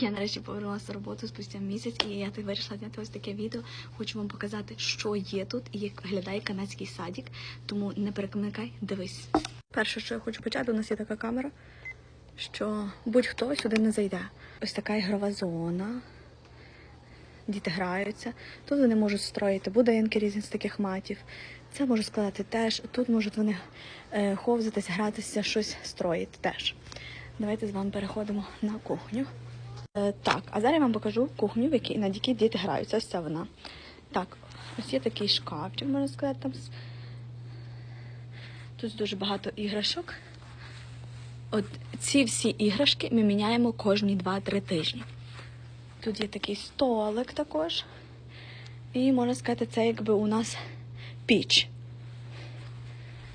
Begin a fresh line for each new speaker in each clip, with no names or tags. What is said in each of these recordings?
Я нарешті повернулася роботу спустя місяць, і я вирішила зняти ось таке відео. Хочу вам показати, що є тут і як виглядає канадський садик. Тому не перекмикай, дивись. Перше, що я хочу почати, у нас є така камера, що будь-хто сюди не зайде. Ось така ігрова зона. Діти граються. Тут вони можуть строїти будинки різні з таких матів. Це можу складати теж. Тут можуть вони е, ховзатись, гратися, щось строїти теж. Давайте з вами переходимо на кухню. Е, так, а зараз я вам покажу кухню, над якій діти граються. Ось це вона. Так, ось є такий шкафчик, можна сказати. Там. Тут дуже багато іграшок. От ці всі іграшки ми міняємо кожні 2-3 тижні. Тут є такий столик також. І можна сказати, це якби у нас піч.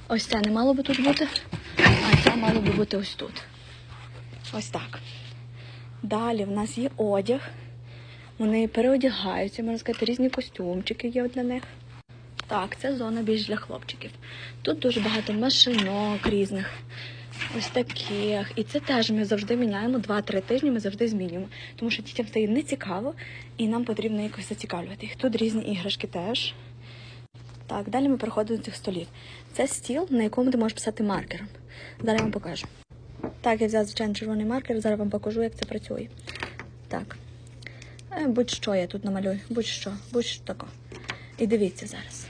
Ось це не мало би тут бути, а це мало би бути ось тут. Ось так. Далі в нас є одяг. Вони переодягаються, можна сказати, різні костюмчики є для них. Так, це зона більш для хлопчиків. Тут дуже багато машинок різних, ось таких. І це теж ми завжди міняємо 2-3 тижні, ми завжди змінюємо. Тому що дітям стає нецікаво і нам потрібно якось зацікавлювати їх. Тут різні іграшки теж. Так, далі ми переходимо до цих столів. Це стіл, на якому ти можеш писати маркером. Зараз я вам покажу. Так, я взяла звичайно червоний маркер, зараз вам покажу, як це працює. Так. Е, Будь-що я тут намалюю, будь-що, будь-що тако. І дивіться зараз.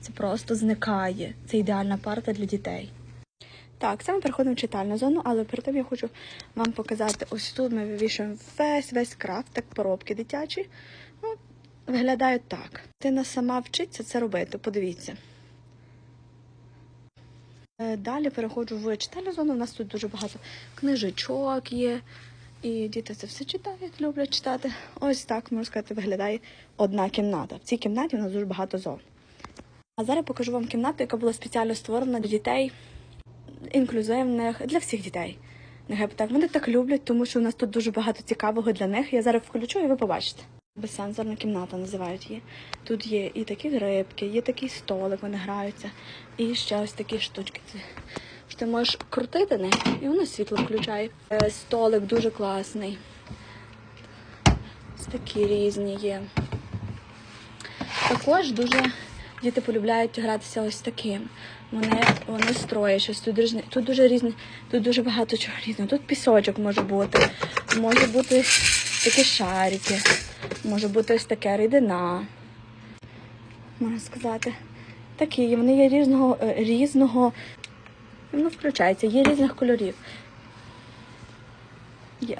Це просто зникає. Це ідеальна парта для дітей. Так, це ми переходимо в читальну зону, але перед тим я хочу вам показати, ось тут ми вивішуємо весь весь крафт, так поробки дитячі. Ну, виглядають так. Дитина сама вчиться це робити, подивіться. Е, Далі переходжу в читальну зону. У нас тут дуже багато книжечок є. І діти це все читають, люблять читати. Ось так, можна сказати, виглядає одна кімната. В цій кімнаті у нас дуже багато зон. А зараз покажу вам кімнату, яка була спеціально створена для дітей, інклюзивних, для всіх дітей. Нехай так. Вони так люблять, тому що у нас тут дуже багато цікавого для них. Я зараз включу і ви побачите. Безсенсорна кімната називають її. Тут є і такі грибки, є такий столик, вони граються, і ще ось такі штучки. Що ти можеш крутити не, і воно світло включає. Е, Столик дуже класний. Ось такі різні є. Також дуже діти полюбляють гратися ось таким. Вони, вони строять щось. Тут дуже, тут дуже різні, тут дуже багато чого різного. Тут пісочок може бути, може бути такі шарики, може бути ось таке рідина. Можна сказати. Такі, вони є різного, е, різного, Ну, включається, є різних кольорів. Є